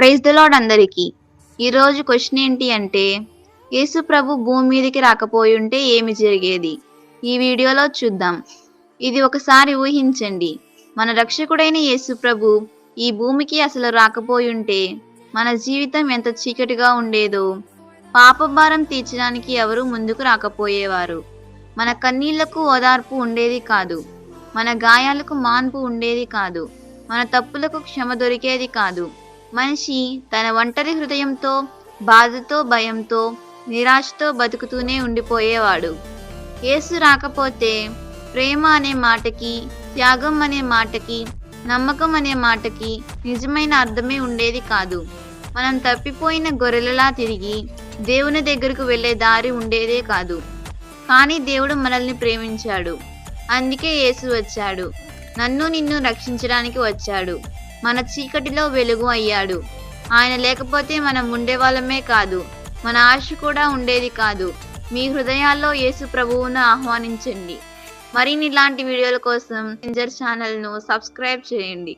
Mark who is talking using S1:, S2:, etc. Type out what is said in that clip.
S1: Praise the అందరికీ. ఈరోజు question ఏంటి అంటే యేసు ప్రభు భూమి మీదకి రాకపోయి ఉంటే ఏమి జరిగేది? ఈ వీడియోలో చూద్దాం. ఇది ఒకసారి ఊహించండి. మన రక్షకుడైన యేసు ప్రభు ఈ భూమికి అసలు రాకపోయి ఉంటే మన జీవితం ఎంత చీకటిగా ఉండేదో పాపభారం తీర్చడానికి ఎవరు ముందుకు రాకపోయేవారు? మన కన్నీళ్ళకు ఓదార్పు ఉండేది కాదు. మన గాయాలకు మాన్పు ఉండేది కాదు. మన తప్పులకు క్షమ దొరికేది కాదు. మనిషి తన ఒంటరి హృదయంతో బాధతో భయంతో నిరాశతో బతుకుతూనే ఉండిపోయేవాడు. యేసు రాకపోతే ప్రేమ అనే మాటకి త్యాగం అనే మాటకి నమ్మకం అనే మాటకి నిజమైన అర్థమే ఉండేది కాదు. మనం తప్పిపోయిన గొర్రెలలా తిరిగి దేవుని దగ్గరకు వెళ్ళే దారి ఉండేదే కాదు. కానీ దేవుడు మనల్ని ప్రేమించాడు. అందుకే యేసు వచ్చాడు. నన్ను నిన్ను రక్షించడానికి వచ్చాడు. మన చీకటిలో వెలుగు అయ్యాడు. ఆయన లేకపోతే మనం ఉండేవాళ్ళమే కాదు. మన ఆశ కూడా ఉండేది కాదు. మీ హృదయాల్లో యేసు ప్రభువును ఆహ్వానించండి. మరిన్ని ఇలాంటి వీడియోల కోసం ఛానల్ను సబ్స్క్రైబ్ చేయండి.